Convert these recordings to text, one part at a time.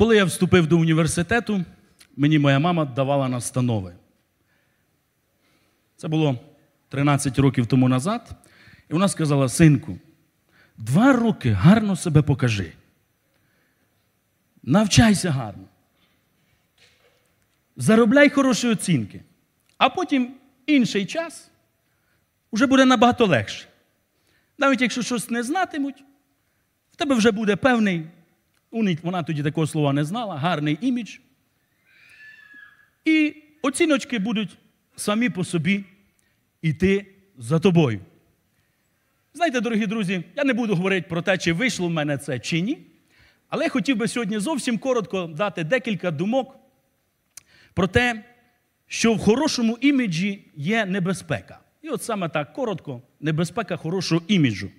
Коли я вступив до університету, мені моя мама давала настанови. Це було 13 років тому назад. І вона сказала: синку, два роки гарно себе покажи. Навчайся гарно. Заробляй хороші оцінки. А потім інший час вже буде набагато легше. Навіть якщо щось не знатимуть, в тебе вже буде певний, вона тоді такого слова не знала, гарний імідж. І оціночки будуть самі по собі йти за тобою. Знаєте, дорогі друзі, я не буду говорити про те, чи вийшло в мене це чи ні. Але я хотів би сьогодні зовсім коротко дати декілька думок про те, що в хорошому іміджі є небезпека. І от саме так коротко, небезпека хорошого іміджу.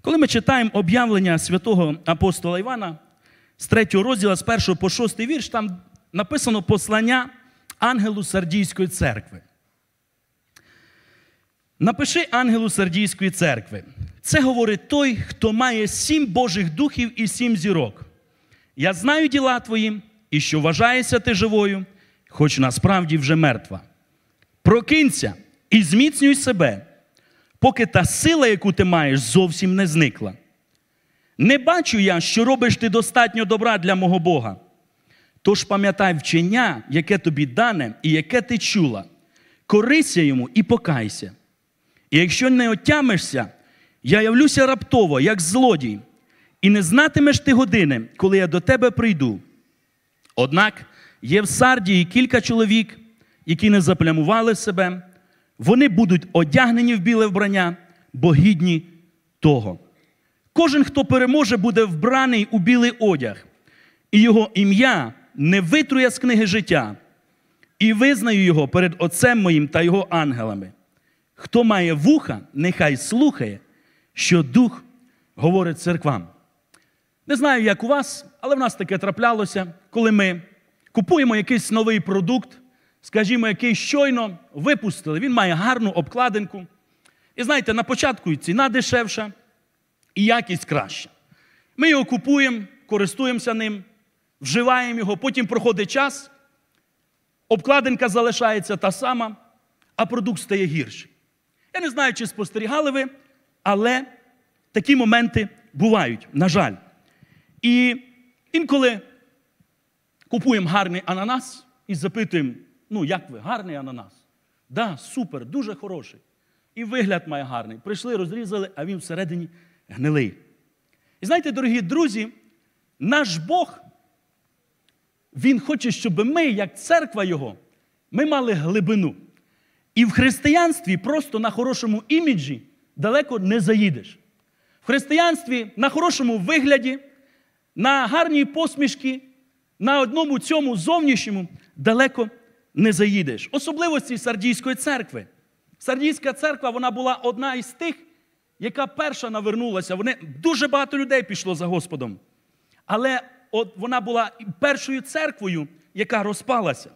Коли ми читаємо об'явлення святого апостола Івана з 3 розділу, з 1 по 6 вірш, там написано послання ангелу Сардійської церкви. Напиши ангелу Сардійської церкви. Це говорить той, хто має сім Божих духів і сім зірок. Я знаю діла твої, і що вважаєшся ти живою, хоч насправді вже мертва. Прокинься і зміцнюй себе, поки та сила, яку ти маєш, зовсім не зникла. Не бачу я, що робиш ти достатньо добра для мого Бога. Тож пам'ятай вчення, яке тобі дане і яке ти чула, корися йому і покайся. І якщо не отямишся, я явлюся раптово, як злодій, і не знатимеш ти години, коли я до тебе прийду. Однак є в Сардії кілька чоловік, які не заплямували себе, вони будуть одягнені в біле вбрання, бо гідні того. Кожен, хто переможе, буде вбраний у білий одяг, і його ім'я не витрує з книги життя, і визнаю його перед Отцем моїм та його ангелами. Хто має вуха, нехай слухає, що Дух говорить церквам. Не знаю, як у вас, але в нас таке траплялося, коли ми купуємо якийсь новий продукт, скажімо, який щойно випустили. Він має гарну обкладинку. І знаєте, на початку і ціна дешевша, і якість краща. Ми його купуємо, користуємося ним, вживаємо його, потім проходить час, обкладинка залишається та сама, а продукт стає гірший. Я не знаю, чи спостерігали ви, але такі моменти бувають, на жаль. І інколи купуємо гарний ананас і запитуємо, ну, як ви, гарний ананас? Да, супер, дуже хороший. І вигляд має гарний. Прийшли, розрізали, а він всередині гнилий. І знаєте, дорогі друзі, наш Бог, Він хоче, щоб ми, як церква Його, ми мали глибину. І в християнстві просто на хорошому іміджі далеко не заїдеш. В християнстві на хорошому вигляді, на гарній посмішки, на одному цьому зовнішньому далеко не заїдеш. Особливості Сардійської церкви. Сардійська церква вона була одна із тих, яка перша навернулася. Вони, Дуже багато людей пішло за Господом. Але от вона була першою церквою, яка розпалася.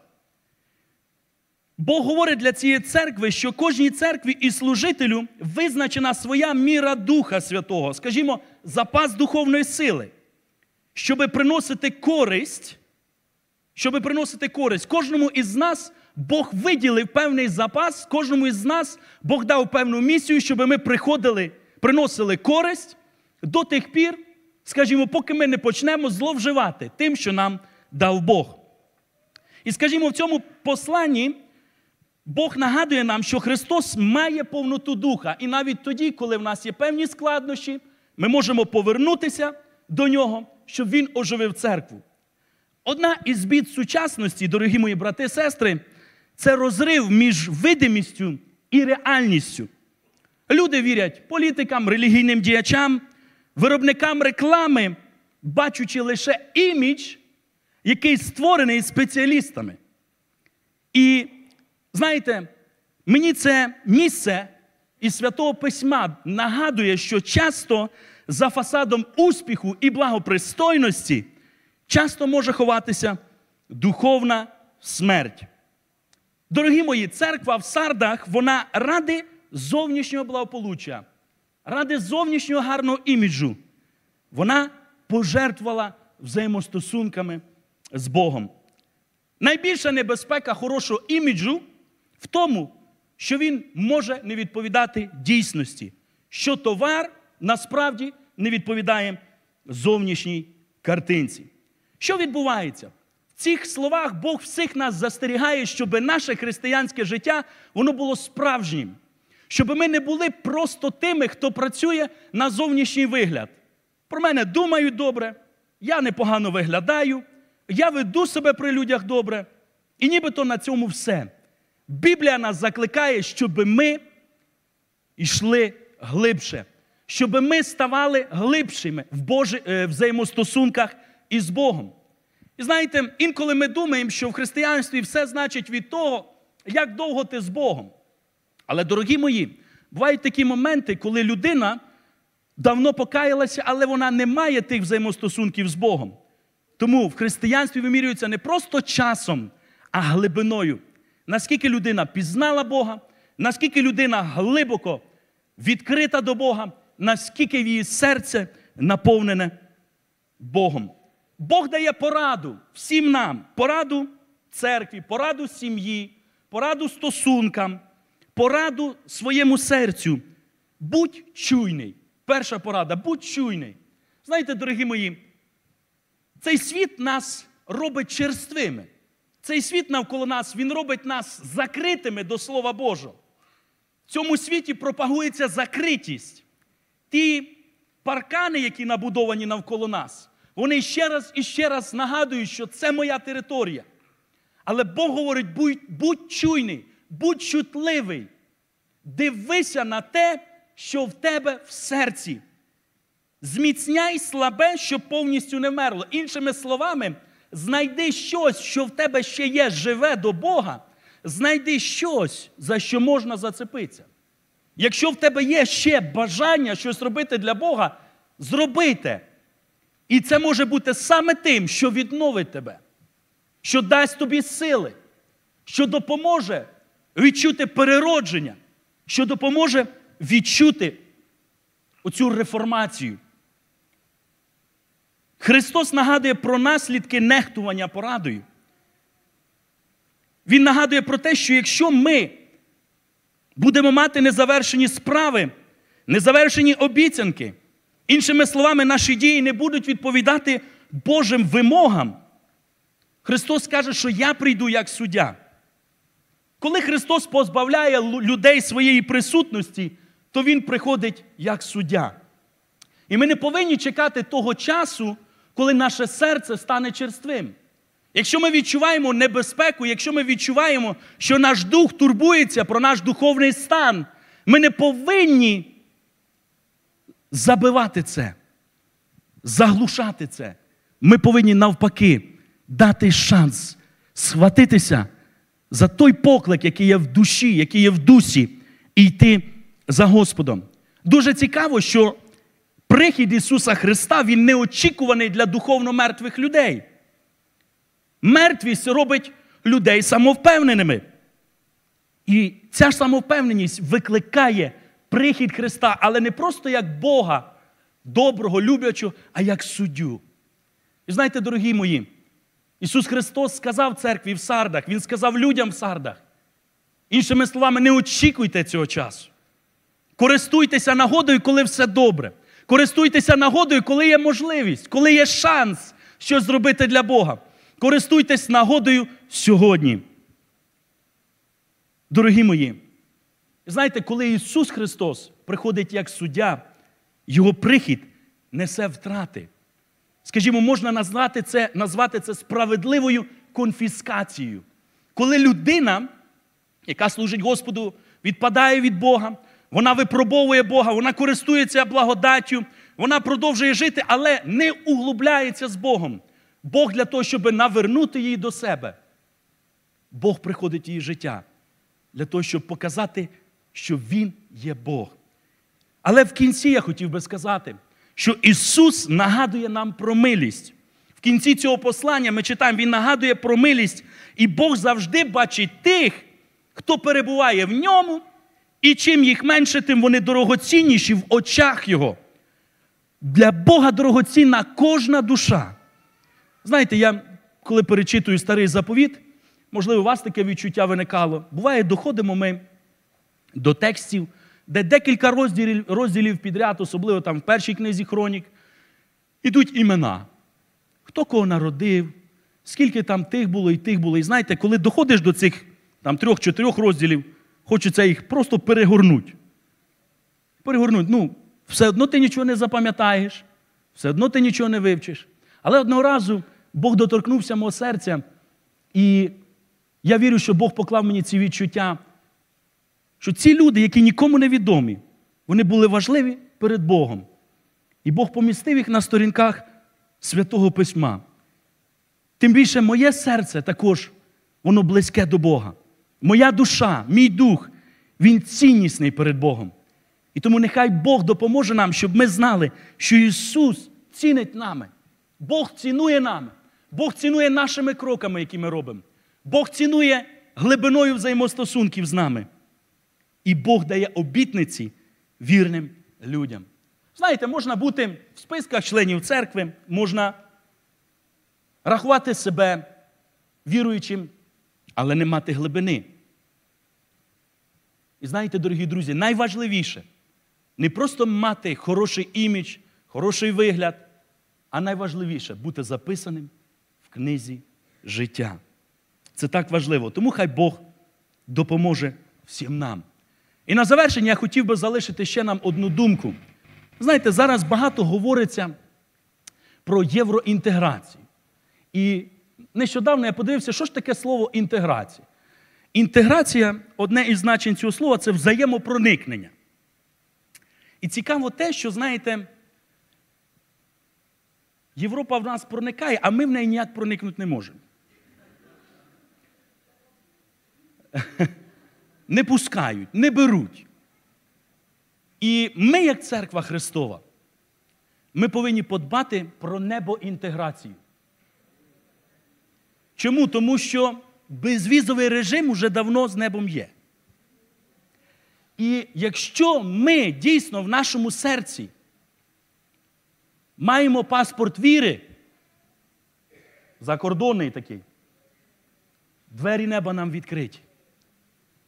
Бог говорить для цієї церкви, що кожній церкві і служителю визначена своя міра Духа Святого, скажімо, запас духовної сили, щоб приносити користь, щоб приносити користь. Кожному із нас Бог виділив певний запас, кожному із нас Бог дав певну місію, щоб ми приходили, приносили користь до тих пір, скажімо, поки ми не почнемо зловживати тим, що нам дав Бог. І скажімо, в цьому посланні. Бог нагадує нам, що Христос має повноту духа. І навіть тоді, коли в нас є певні складнощі, ми можемо повернутися до нього, щоб Він оживив церкву. Одна із бід сучасності, дорогі мої брати і сестри, це розрив між видимістю і реальністю. Люди вірять політикам, релігійним діячам, виробникам реклами, бачучи лише імідж, який створений спеціалістами. І Знаєте, мені це місце із святого письма нагадує, що часто за фасадом успіху і благопристойності часто може ховатися духовна смерть. Дорогі мої, церква в Сардах, вона ради зовнішнього благополуччя, ради зовнішнього гарного іміджу, вона пожертвувала взаємостосунками з Богом. Найбільша небезпека хорошого іміджу в тому, що він може не відповідати дійсності, що товар насправді не відповідає зовнішній картинці. Що відбувається? Цих словах Бог всіх нас застерігає, щоб наше християнське життя воно було справжнім, щоб ми не були просто тими, хто працює на зовнішній вигляд. Про мене думають добре, я непогано виглядаю, я веду себе при людях добре, і нібито на цьому все. Біблія нас закликає, щоб ми йшли глибше, щоб ми ставали глибшими в Божі, е, взаємостосунках із Богом. І знаєте, інколи ми думаємо, що в християнстві все значить від того, як довго ти з Богом. Але, дорогі мої, бувають такі моменти, коли людина давно покаялася, але вона не має тих взаємостосунків з Богом. Тому в християнстві вимірюється не просто часом, а глибиною. Наскільки людина пізнала Бога, наскільки людина глибоко відкрита до Бога, наскільки в її серце наповнене Богом. Бог дає пораду всім нам, пораду церкві, пораду сім'ї, пораду стосункам, пораду своєму серцю. Будь чуйний. Перша порада будь чуйний. Знаєте, дорогі мої, цей світ нас робить черствими. Цей світ навколо нас, він робить нас закритими до Слова Божого. В цьому світі пропагується закритість. Ті паркани, які набудовані навколо нас, вони ще раз і ще раз нагадують, що це моя територія. Але Бог говорить: будь, будь чуйний, будь чутливий, дивися на те, що в тебе в серці. Зміцняй слабе, щоб повністю не вмерло. Іншими словами, знайди щось, що в тебе ще є живе до Бога, знайди щось, за що можна зацепитися. Якщо в тебе є ще бажання щось робити для Бога, зробите. І це може бути саме тим, що відновить тебе, що дасть тобі сили, що допоможе відчути переродження, що допоможе відчути оцю реформацію. Христос нагадує про наслідки нехтування порадою. Він нагадує про те, що якщо ми будемо мати незавершені справи, незавершені обіцянки, іншими словами, наші дії не будуть відповідати Божим вимогам, Христос каже, що я прийду як суддя. Коли Христос позбавляє людей своєї присутності, то Він приходить як суддя. І ми не повинні чекати того часу, коли наше серце стане черствим. Якщо ми відчуваємо небезпеку, якщо ми відчуваємо, що наш дух турбується про наш духовний стан, ми не повинні забивати це, заглушати це. Ми повинні навпаки дати шанс схватитися за той поклик, який є в душі, який є в дусі, і йти за Господом. Дуже цікаво, що прихід Ісуса Христа Він неочікуваний для духовно мертвих людей. Мертвість робить людей самовпевненими. І ця ж самовпевненість викликає прихід Христа, але не просто як Бога, доброго, люблячого, а як суддю. І знаєте, дорогі мої, Ісус Христос сказав церкві в Сардах, Він сказав людям в Сардах. Іншими словами, не очікуйте цього часу. Користуйтеся нагодою, коли все добре. Користуйтеся нагодою, коли є можливість, коли є шанс щось зробити для Бога. Користуйтесь нагодою сьогодні. Дорогі мої, знаєте, коли Ісус Христос приходить як суддя, Його прихід несе втрати. Скажімо, можна назвати це назвати це справедливою конфіскацією. Коли людина, яка служить Господу, відпадає від Бога, вона випробовує Бога, вона користується благодаттю, вона продовжує жити, але не углубляється з Богом. Бог для того, щоб навернути її до себе. Бог приходить в її життя для того, щоб показати, що Він є Бог. Але в кінці я хотів би сказати, що Ісус нагадує нам про милість. В кінці цього послання ми читаємо, Він нагадує про милість, і Бог завжди бачить тих, хто перебуває в ньому, і чим їх менше, тим вони дорогоцінніші в очах Його. Для Бога дорогоцінна кожна душа. Знаєте, я коли перечитую старий заповіт, можливо, у вас таке відчуття виникало. Буває, доходимо ми до текстів, де декілька розділів, розділів підряд, особливо там в першій книзі Хронік, ідуть імена. Хто кого народив, скільки там тих було і тих було. І знаєте, коли доходиш до цих там трьох-чотирьох розділів, хочеться їх просто перегорнути. Перегорнути. Ну, все одно ти нічого не запам'ятаєш, все одно ти нічого не вивчиш. Але одного разу Бог доторкнувся мого серця, і я вірю, що Бог поклав мені ці відчуття, що ці люди, які нікому не відомі, вони були важливі перед Богом. І Бог помістив їх на сторінках Святого Письма. Тим більше моє серце також, воно близьке до Бога. Моя душа, мій дух, він ціннісний перед Богом. І тому нехай Бог допоможе нам, щоб ми знали, що Ісус цінить нами. Бог цінує нами. Бог цінує нашими кроками, які ми робимо. Бог цінує глибиною взаємостосунків з нами. І Бог дає обітниці вірним людям. Знаєте, можна бути в списках членів церкви, можна рахувати себе віруючим, але не мати глибини. І знаєте, дорогі друзі, найважливіше не просто мати хороший імідж, хороший вигляд, а найважливіше бути записаним в книзі життя. Це так важливо. Тому хай Бог допоможе всім нам. І на завершення я хотів би залишити ще нам одну думку. Знаєте, зараз багато говориться про євроінтеграцію. І нещодавно я подивився, що ж таке слово інтеграція. Інтеграція, одне із значень цього слова це взаємопроникнення. І цікаво те, що, знаєте, Європа в нас проникає, а ми в неї ніяк проникнути не можемо. Не пускають, не беруть. І ми, як церква Христова, ми повинні подбати про небоінтеграцію. Чому? Тому що безвізовий режим уже давно з небом є. І якщо ми дійсно в нашому серці маємо паспорт віри, закордонний такий, двері неба нам відкриті.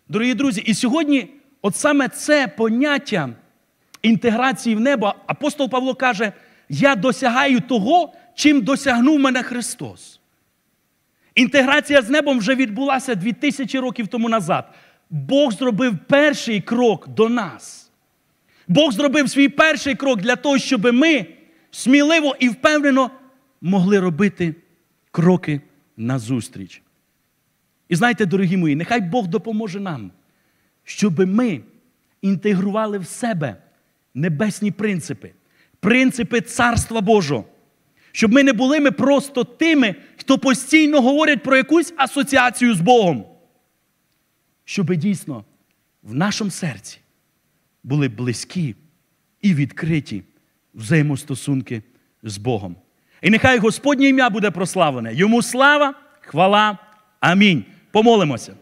Дорогі друзі, і сьогодні, от саме це поняття інтеграції в небо, апостол Павло каже: я досягаю того, чим досягнув мене Христос. Інтеграція з небом вже відбулася 2000 років тому назад. Бог зробив перший крок до нас. Бог зробив свій перший крок для того, щоб ми сміливо і впевнено могли робити кроки назустріч. І знаєте, дорогі мої, нехай Бог допоможе нам, щоб ми інтегрували в себе небесні принципи, принципи Царства Божого. Щоб ми не були ми просто тими, хто постійно говорять про якусь асоціацію з Богом. Щоб дійсно в нашому серці були близькі і відкриті взаємостосунки з Богом. І нехай Господнє ім'я буде прославлене. Йому слава, хвала. Амінь. Помолимося.